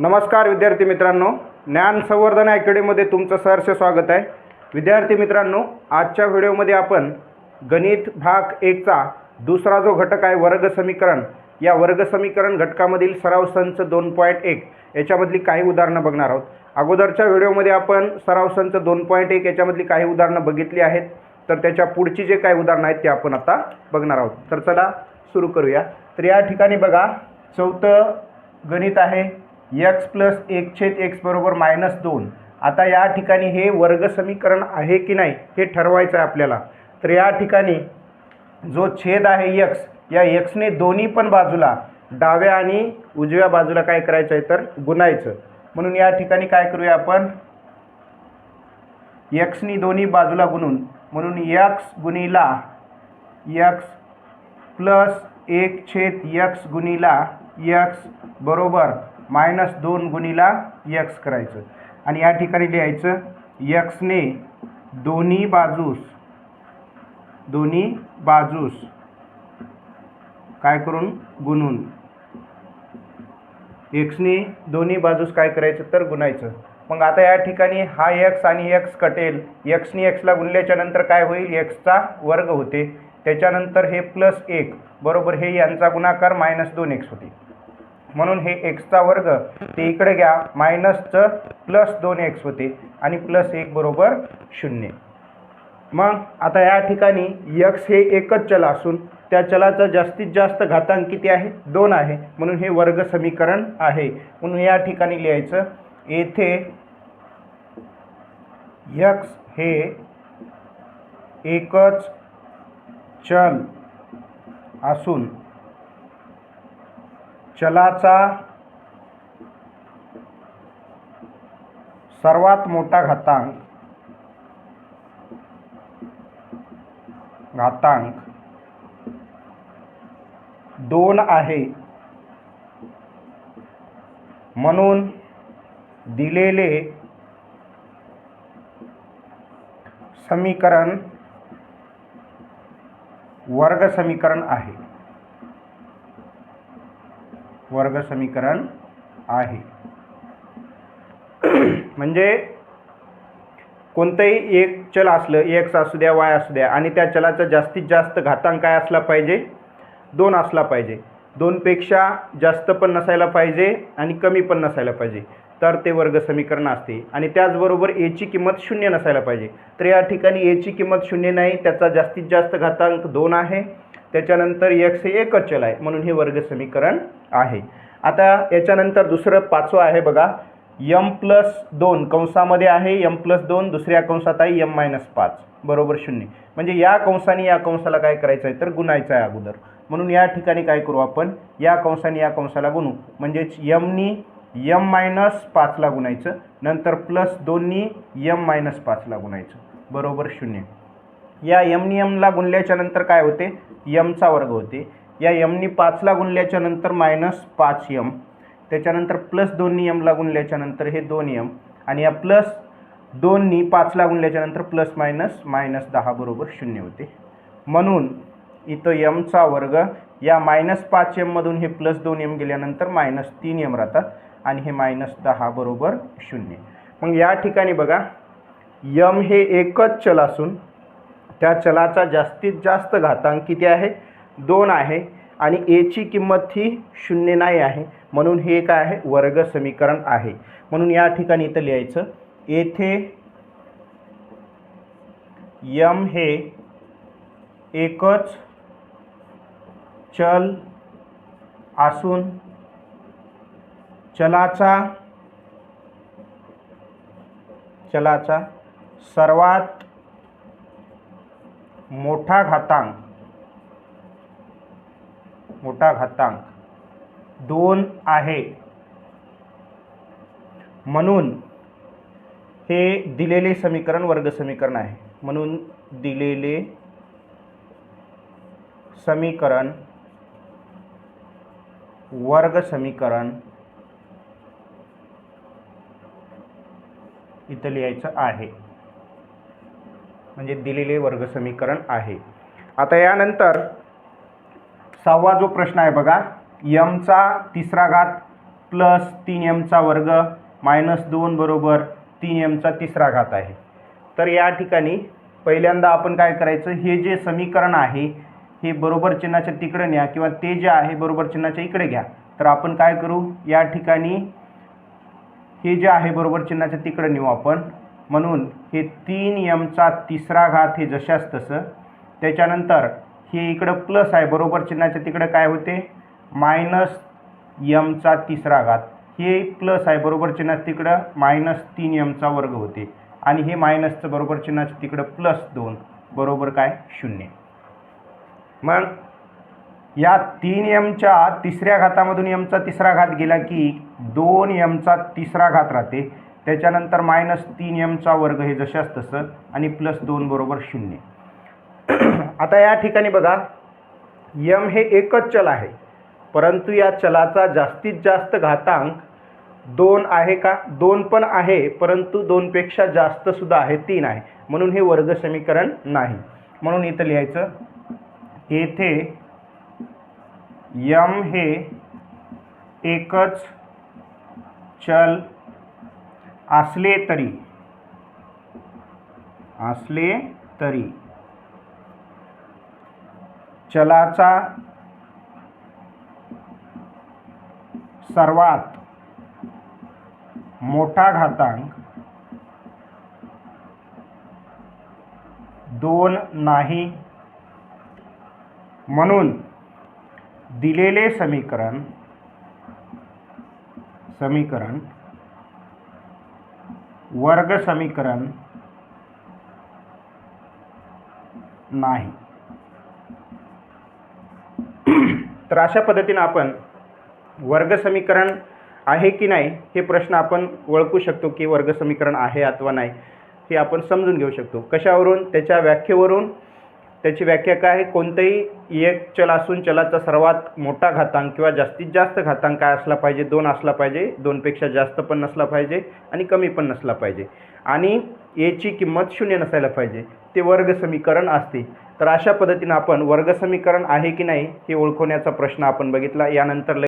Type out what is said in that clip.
नमस्कार विद्यार्थी मित्रांनो ज्ञान संवर्धन अकॅडमीमध्ये तुमचं सहर्ष स्वागत आहे. विद्यार्थी मित्रांनो आजच्या व्हिडिओमध्ये आपण गणित भाग एकचा दुसरा जो घटक आहे वर्ग समीकरण या वर्ग समीकरण घटकामधील सराव संच दोन पॉईंट एक याच्यामधली काही उदाहरणं बघणार आहोत. अगोदरच्या व्हिडिओमध्ये आपण सराव संच दोन पॉईंट एक याच्यामधली काही उदाहरणं बघितली आहेत. तर त्याच्या पुढची जे काही उदाहरणं आहेत ते आपण आता बघणार आहोत. तर चला सुरू करूया. तर या ठिकाणी बघा चौथं गणित आहे. एक्स प्लस एक छेद एक्स बरोबर मायनस दोन. आता या ठिकाणी हे वर्ग समीकरण आहे की नाही हे ठरवायचं आहे आपल्याला. तर या ठिकाणी जो छेद आहे यक्स या यक्सने दोन्ही पण बाजूला डाव्या आणि उजव्या बाजूला काय करायचं आहे तर गुणायचं. म्हणून या ठिकाणी काय करूया आपण? यक्सनी दोन्ही बाजूला गुणून म्हणून यक्स गुणीला यक्स प्लस एक छेद यक्स गुणीला यक्स बरोबर मायनस दोन गुणीला यक्स करायचं. आणि या ठिकाणी लिहायचं यक्सने दोन्ही बाजूस दोन्ही बाजूस काय करून? गुणून. एक्सने दोन्ही बाजूस काय करायचं? तर गुणायचं. मग आता या ठिकाणी हा एक्स आणि एक्स कटेल. एक्सनी एक्सला गुणल्याच्या नंतर काय होईल? एक्सचा वर्ग होते. त्याच्यानंतर हे प्लस एक बरोबर हे यांचा गुणाकार मायनस दोन एक्स होते. म्हणून हे एक्सचा वर्ग ते इकडे घ्या मायनसचं प्लस दोन एक्स होते आणि प्लस एक बरोबर शून्य. मग आता या ठिकाणी यक्स हे एकच चल असून त्या चलाचा जास्तीत जास्त घातांक किती आहे? दोन आहे. म्हणून हे वर्ग समीकरण आहे. म्हणून या ठिकाणी लिहायचं येथे यक्स हे एकच चल असून चलाचा सर्वात मोठा घातांक घातांक दोन आहे. म्हणून दिलेले समीकरण वर्ग समीकरण आहे. वर्ग समीकरण आहे. म्हणजे कोणतंही एक चल असलं एक्स असू द्या वाय असू द्या आणि त्या चलाचा जास्तीत जास्त घातांक काय असला पाहिजे? दोन असला पाहिजे. दोनपेक्षा जास्त पण नसायला पाहिजे आणि कमी पण नसायला पाहिजे. तर ते वर्ग समीकरण असते. आणि त्याचबरोबर एची किंमत शून्य नसायला पाहिजे. तर या ठिकाणी एची किंमत शून्य नाही त्याचा जास्तीत जास्त घातांक दोन आहे. त्याच्यानंतर एक्स हे एकच चल आहे. म्हणून हे वर्ग समीकरण आहे. आता याच्यानंतर दुसरं पाचवं आहे बघा. यम प्लस दोन कंसामध्ये आहे यम प्लस दोन दुसऱ्या कंसात आहे यम मायनस पाच. बरोबर शून्य. म्हणजे या कंसाने या कंसाला काय करायचं आहे तर गुणायचं आहे अगोदर. म्हणून या ठिकाणी काय करू आपण? या कंसाने या कंसाला गुणू. म्हणजेच यमनी यम मायनस पाचला गुणायचं नंतर प्लस दोननी यम मायनस पाचला गुणायचं. बरोबर शून्य. या यमनी यमला गुणल्याच्या नंतर काय होते? यमचा वर्ग होते. या यमनी पाचला गुणल्याच्या नंतर मायनस पाच यम त्याच्यानंतर प्लस दोन्ही यमला गुणल्याच्या नंतर हे दोन यम आणि या प्लस दोन्ही पाचला गुणल्याच्या नंतर प्लस मायनस मायनस दहा बरोबर शून्य होते. म्हणून इथं यमचा वर्ग या मायनस पाच यममधून हे प्लस दोन यम गेल्यानंतर मायनस तीन यम राहतात आणि हे मायनस दहा बरोबर शून्य. मग या ठिकाणी बघा यम हे एकच चल असून त्या चलाचा जास्तीत जास्त घातांक किती आहे? दोन आहे आणि एची किंमत ही शून्य नाही आहे. म्हणून हे काय आहे? वर्ग समीकरण आहे. म्हणून या ठिकाणी इथं लिहायचं येथे यम हे एकच चल असून चलाचा चलाचा सर्वात मोठा घातांक मोठा घातांक. दोन आहे. म्हणून हे दिलेले समीकरण वर्ग समीकरण आहे. म्हणून दिलेले समीकरण वर्ग समीकरण इथं लिहायचं आहे. म्हणजे दिलेले वर्ग समीकरण आहे. आता यानंतर सहावा जो प्रश्न आहे बघा यमचा तिसरा घात प्लस तीन एमचा वर्ग मायनस दोन बरोबर तीन एमचा तिसरा घात आहे. तर या ठिकाणी पहिल्यांदा आपण काय करायचं हे जे समीकरण आहे हे बरोबर चिन्हाच्या तिकडे न्या किंवा ते जे आहे बरोबर चिन्हाच्या इकडे घ्या. तर आपण काय करू या ठिकाणी हे जे आहे बरोबर चिन्हाच्या तिकडे नेऊ आपण. म्हणून हे तीन यमचा तिसरा घात हे जशास तसं त्याच्यानंतर हे इकडं प्लस आहे. बरोबर चिन्हाच्या तिकडं काय होते? मायनस यमचा तिसरा घात. हे प्लस आहे. बरोबर चिन्हाच्या तिकडं मायनस तीन यमचा वर्ग होते. आणि हे मायनसचं बरोबर चिन्हाच्या तिकडं प्लस दोन. बरोबर काय? शून्य. मग या तीन यमच्या तिसऱ्या घातामधून यमचा तिसरा घात गेला की दोन यमचा तिसरा घात राहते. त्याच्यानंतर मायनस तीन यमचा वर्ग हे जशास तसं आणि प्लस दोन बरोबर शून्य. आता या ठिकाणी बघा यम हे एकच चल आहे. परंतु या चलाचा जास्तीत जास्त घातांक दोन आहे का? दोन पण आहे परंतु दोनपेक्षा जास्त सुद्धा आहे तीन आहे. म्हणून हे वर्ग समीकरण नाही. म्हणून इथं लिहायचं येथे यम हे एकच चल असले तरी असले तरी चलाचा सर्वात मोठा घातांक दोन नाही. म्हणून दिलेले समीकरण समीकरण वर्ग समीकरण नाही. तर अशा पद्धतीनं आपण वर्ग समीकरण आहे की नाही हे प्रश्न आपण ओळखू शकतो की वर्ग समीकरण आहे अथवा नाही हे आपण समजून घेऊ शकतो. कशावरून? त्याच्या व्याख्येवरून. त्याची व्याख्या काय आहे? कोणतंही एक चल असून चलाचा सर्वात मोठा घातांक किंवा जास्तीत जास्त घातांक काय असला पाहिजे? दोन असला पाहिजे. दोनपेक्षा जास्त पण नसला पाहिजे आणि कमी पण नसला पाहिजे. आणि एची किंमत शून्य नसायला पाहिजे. ते वर्ग समीकरण असते. तर अशा पद्धतीनं आपण वर्ग समीकरण आहे की नाही हे ओळखण्याचा प्रश्न आपण बघितला. यानंतर